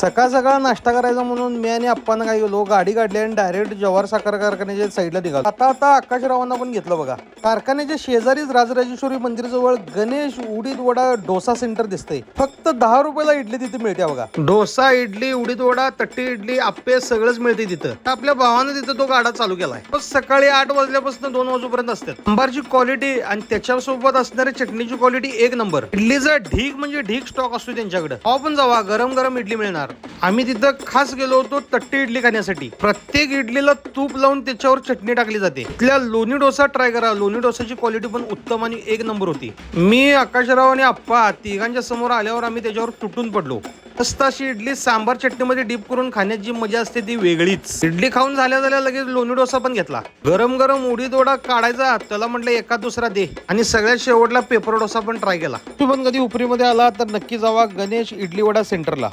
सकाळ सकाळ नाश्ता करायचा म्हणून मी आणि अप्पानं काय गेलो गाडी काढली आणि डायरेक्ट जवाहर साखर कारखान्याच्या साईडला निघालो. आता आता आकाशरावांना पण घेतलं बघा. कारखान्याच्या शेजारीच राजराजेश्वरी मंदिराजवळ गणेश उडीद वडा डोसा सेंटर दिसतंय. फक्त दहा रुपयाला इडली तिथे मिळते बघा. डोसा इडली उडीद वडा तट्टी इडली आप्पे सगळंच मिळते तिथं. आपल्या भावानं तिथं तो गाडा चालू केलाय. सकाळी आठ वाजल्यापासून दोन वाजूपर्यंत असते अंबारची क्वालिटी आणि त्याच्यासोबत असणारी चटणीची क्वालिटी एक नंबर इडलीचा ढीक म्हणजे ढीक स्टॉक असतो त्यांच्याकडे. आपण पण जावा गरम गरम इडली मिळणार. आम्ही तिथं खास गेलो होतो तट्टी इडली खाण्यासाठी. प्रत्येक इडलीला तूप लावून त्याच्यावर चटणी टाकली जाते. इथल्या लोणी डोसा ट्राय करा. लोणी डोसाची क्वालिटी पण उत्तम आणि एक नंबर होती. मी आकाशराव आणि आप्पा तिघांच्या समोर आल्यावर आम्ही त्याच्यावर तुटून पडलो. मस्त अशी इडली सांबार चटणीमध्ये डीप करून खाण्याची जी मजा असते ती वेगळीच. इडली खाऊन झाल्या झाल्या लगेच लोणी डोसा पण घेतला. गरम गरम उडी दोडा काढायचा त्याला म्हटलं एका दुसरा दे. आणि सगळ्यात शेवटला पेपर डोसा पण ट्राय केला. तू पण कधी उपरीमध्ये आला तर नक्की जावा गणेश इडली वडा सेंटरला